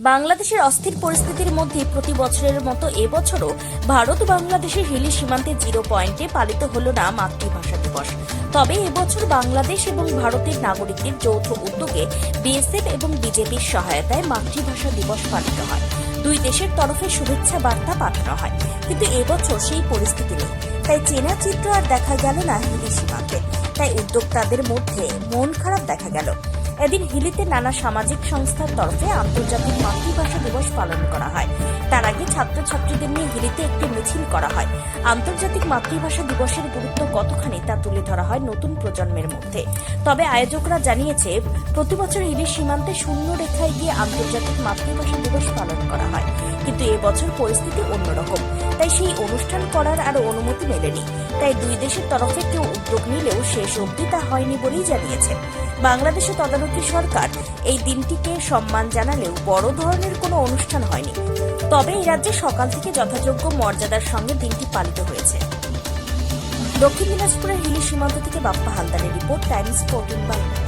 বাংলাদেশের অস্থির পরিস্থিতির মধ্যে প্রতি বছরের মতো এবছরও ভারত বাংলাদেশের হিলি সীমান্তে জিরো পয়েন্টে পালিত হল না মাতৃভাষা দিবস। তবে এবছর বাংলাদেশ এবং ভারতের নাগরিকদের যৌথ উদ্যোগে বিএসএফ এবং বিজেপির সহায়তায় মাতৃভাষা দিবস পালিত হয়। দুই দেশের তরফে শুভেচ্ছা বার্তা পাঠানো হয়। কিন্তু এবছর সেই পরিস্থিতি নেই। তাই চেনা চিত্র আর দেখা গেল না হিলি সীমান্তে। তাই উদ্যোক্তাদের মধ্যে মন খারাপ দেখা গেল। এদিন হিলিতে নানা সামাজিক সংস্থার তরফে আন্তর্জাতিক মাতৃভাষা দিবস পালন করা হয়। তার আগে ছাত্রছাত্রীদের নিয়ে হিলিতে একটি মিছিল করা হয়। আন্তর্জাতিক মাতৃভাষা দিবসের গুরুত্ব কতখানি তা তুলে ধরা হয় নতুন প্রজন্মের মধ্যে। তবে আয়োজকরা জানিয়েছে, প্রতি বছর হিলি সীমান্তে শূন্য রেখায় গিয়ে আন্তর্জাতিক মাতৃভাষা দিবস পালন করা হয়। কিন্তু এবছর পরিস্থিতি অন্যরকম। তাই সেই অনুষ্ঠান করার আর অনুমতি মেলেনি। তাই দুই দেশের তরফে কেউ উদ্যোগ নিলেও শেষ অবধি তা হয়নি বলেই জানিয়েছে বাংলাদেশে তদারকি সরকার, এই দিনটিকে সম্মান জানালেও বড় ধরনের কোনো অনুষ্ঠান হয়নি। তবে এই রাজ্যে সকাল থেকে যথাযোগ্য মর্যাদার সঙ্গে দিনটি পালিত হয়েছে। দক্ষিণ দিনাজপুরের হিলি সীমান্ত থেকে বাপ্পা হালদারের report, Times fourteen Bangla.